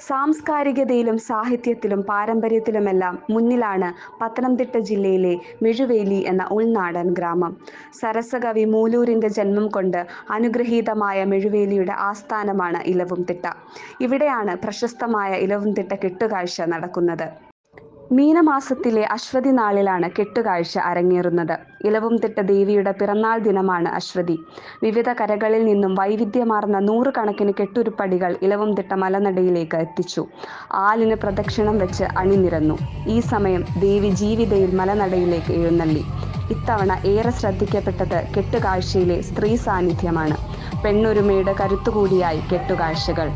സാംസ്കാരികതയിലും സാഹിത്യത്തിലും പാരമ്പര്യത്തിലുമെല്ലാം മുന്നിലാണ് പത്തനംതിട്ട ജില്ലയിലെ മെഴുവേലി എന്ന ഉൾനാടൻ ഗ്രാമം. സരസകവി മൂലൂരിന്റെ ജന്മം കൊണ്ട് അനുഗ്രഹീതമായ മെഴുവേലിയുടെ ആസ്ഥാനമാണ് ഇലവുംതിട്ട. ഇവിടെയാണ് പ്രശസ്തമായ ഇലവുംതിട്ട കെട്ടുകാഴ്ച നടക്കുന്നത്. മീനമാസത്തിലെ അശ്വതി നാളിലാണ് കെട്ടുകാഴ്ച അരങ്ങേറുന്നത്. ഇലവുംതിട്ട ദേവിയുടെ പിറന്നാൾ ദിനമാണ് അശ്വതി. വിവിധ കരകളിൽ നിന്നും വൈവിധ്യമാർന്ന നൂറുകണക്കിന് കെട്ടുരുപ്പടികൾ ഇലവുംതിട്ട മലനടയിലേക്ക് എത്തിച്ചു. ആലിന് പ്രദക്ഷിണം വെച്ച് അണിനിരന്നു. ഈ സമയം ദേവി ജീവിതയിൽ മലനടയിലേക്ക് എഴുന്നള്ളി. ഇത്തവണ ഏറെ ശ്രദ്ധിക്കപ്പെട്ടത് കെട്ടുകാഴ്ചയിലെ സ്ത്രീ സാന്നിധ്യമാണ്. പെണ്ണൊരുമയുടെ കരുത്തുകൂടിയായി കെട്ടുകാഴ്ചകൾ.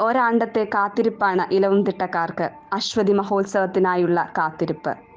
ഒരാണ്ടത്തെ കാത്തിരിപ്പാണ് ഇലവുംതിട്ടക്കാർക്ക്. അശ്വതി മഹോത്സവത്തിനായുള്ള കാത്തിരിപ്പ്.